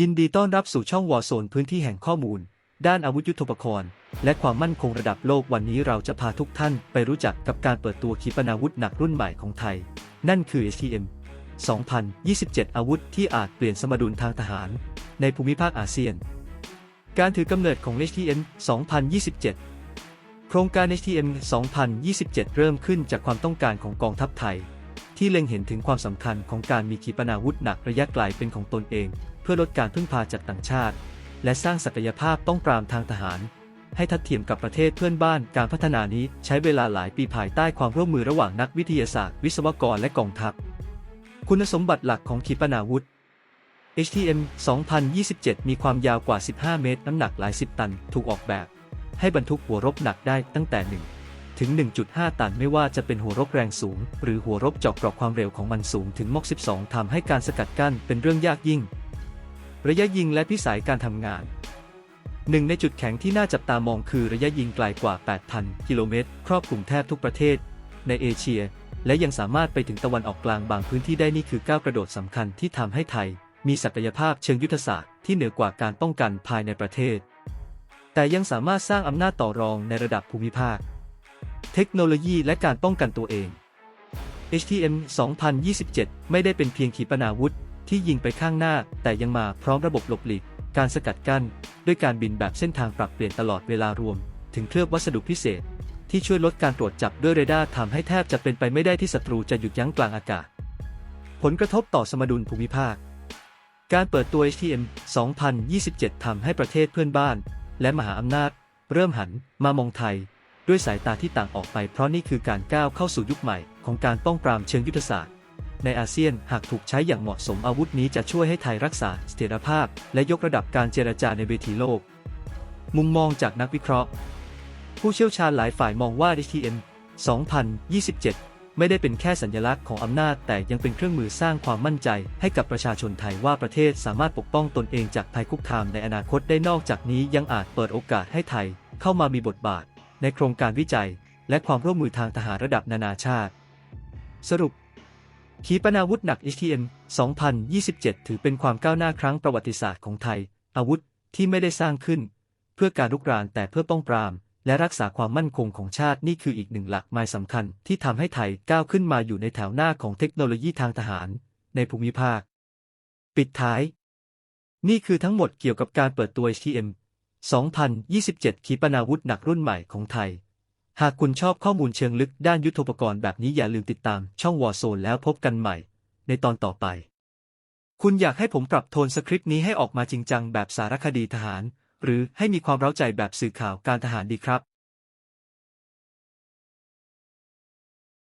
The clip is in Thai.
ยินดีต้อนรับสู่ช่องวอ r z โซนพื้นที่แห่งข้อมูล ด้านอาวุธยุทโธปกรณ์ และความมั่นคงระดับโลกวันนี้เราจะพาทุกท่านไปรู้จักกับการเปิดตัวขีปนาวุธหนักรุ่นใหม่ของไทย นั่นคือ HTM 2027 อาวุธที่อาจเปลี่ยนสมดุลทางทหาร ในภูมิภาคอาเซียน การถือกำเนิดของ HTM 2027 โครงการ HTM 2027 เริ่มขึ้นจากความต้องการของกองทัพไทย ที่เล็งเห็นถึงความสำคัญของการมีขีปนาวุธหนักระยะไกลเป็นของตนเอง เพื่อลดการพึ่งพาจากต่างชาติ และสร้างศักยภาพต้องปรามทางทหาร ให้ทัดเทียมกับประเทศเพื่อนบ้านการพัฒนานี้ใช้เวลาหลายปีภายใต้ความร่วมมือระหว่างนักวิทยาศาสตร์ วิศวกรและกองทัพ คุณสมบัติหลักของขีปนาวุธ HTM 2027 มีความยาวกว่า 15 เมตร น้ำหนักหลายสิบตัน ถูกออกแบบ ให้บรรทุกหัวรบหนักได้ตั้งแต่ 1 ถึง 1.5 ตันไม่ว่าจะเป็นหัวรบแรงสูง หรือหัวรบเจาะกรอบความเร็วของมันสูงถึงมก 12ทำให้การสกัดกั้นเป็นเรื่องยากยิ่ง ระยะยิงและพิสัยการทำงานหนึ่งในจุดแข็งที่น่าจับตามองคือระยะยิงไกลกว่า 8,000 กิโลเมตร ครอบคลุมแทบทุกประเทศ ในเอเชีย และยังสามารถไปถึงตะวันออกกลางบางพื้นที่ได้นี่คือก้าวกระโดดสำคัญที่ทำให้ไทย มีศักยภาพเชิงยุทธศาสตร์ที่เหนือกว่าการป้องกันภายในประเทศ แต่ยังสามารถสร้างอำนาจต่อรองในระดับภูมิภาค เทคโนโลยีและการป้องกันตัวเอง HTM 2027 ไม่ได้เป็นเพียงขีปนาวุธที่ยิงไปข้างหน้า แต่ยังมาพร้อมระบบหลบหลีก การสกัดกั้น ด้วยการบินแบบเส้นทางปรับเปลี่ยนตลอดเวลารวม ถึงเคลือบวัสดุพิเศษ ที่ช่วยลดการตรวจจับด้วยเรดาร์ทำให้แทบจะเป็นไปไม่ได้ที่ศัตรูจะหยุดยั้งกลางอากาศ ผลกระทบต่อสมดุลภูมิภาค การเปิดตัว HTM 2027 ทำให้ประเทศเพื่อนบ้าน และมหาอำนาจ เริ่มหันมามองไทย ด้วยสายตาที่ต่างออกไปเพราะนี่คือการก้าวเข้าสู่ยุคใหม่ของการป้องปรามเชิงยุทธศาสตร์ ในอาเซียนหากถูกใช้อย่างเหมาะสมอาวุธนี้จะช่วยให้ไทยรักษาเสถียรภาพ และยกระดับการเจรจาในเวทีโลก มุมมองจากนักวิเคราะห์ ผู้เชี่ยวชาญหลายฝ่ายมองว่า HTM 2027 ไม่ได้เป็นแค่สัญลักษณ์ของอำนาจ แต่ยังเป็นเครื่องมือสร้างความมั่นใจ ให้กับประชาชนไทยว่าประเทศสามารถปกป้องตนเองจากภัยคุกคามในอนาคตได้นอกจากนี้ยังอาจเปิดโอกาสให้ไทยเข้ามามีบทบาท ในโครงการวิจัย และความร่วมมือทางทหารระดับนานาชาติ สรุป ขีปนาวุธหนัก HTM 2027 ถือเป็นความก้าวหน้าครั้งประวัติศาสตร์ของไทย อาวุธที่ไม่ได้สร้างขึ้น เพื่อการลุกรานแต่เพื่อป้องปราม และรักษาความมั่นคงของชาตินี่คืออีกหนึ่งหลักไม้สำคัญที่ทำให้ไทยก้าวขึ้นมาอยู่ในแถวหน้าของเทคโนโลยีทางทหาร ในภูมิภาค ปิดท้าย นี่คือทั้งหมดเกี่ยวกับการเปิดตัว HTM 2027 ขีปนาวุธหนักรุ่นใหม่ของไทย หากคุณชอบข้อมูลเชิงลึกด้านยุทโธปกรณ์แบบนี้อย่าลืมติดตามช่องวอร์โซนแล้วพบกันใหม่ ในตอนต่อไป คุณอยากให้ผมปรับโทนสคริปต์นี้ให้ออกมาจริงจังแบบสารคดีทหาร หรือให้มีความเร้าใจแบบสื่อข่าวการทหารดีครับ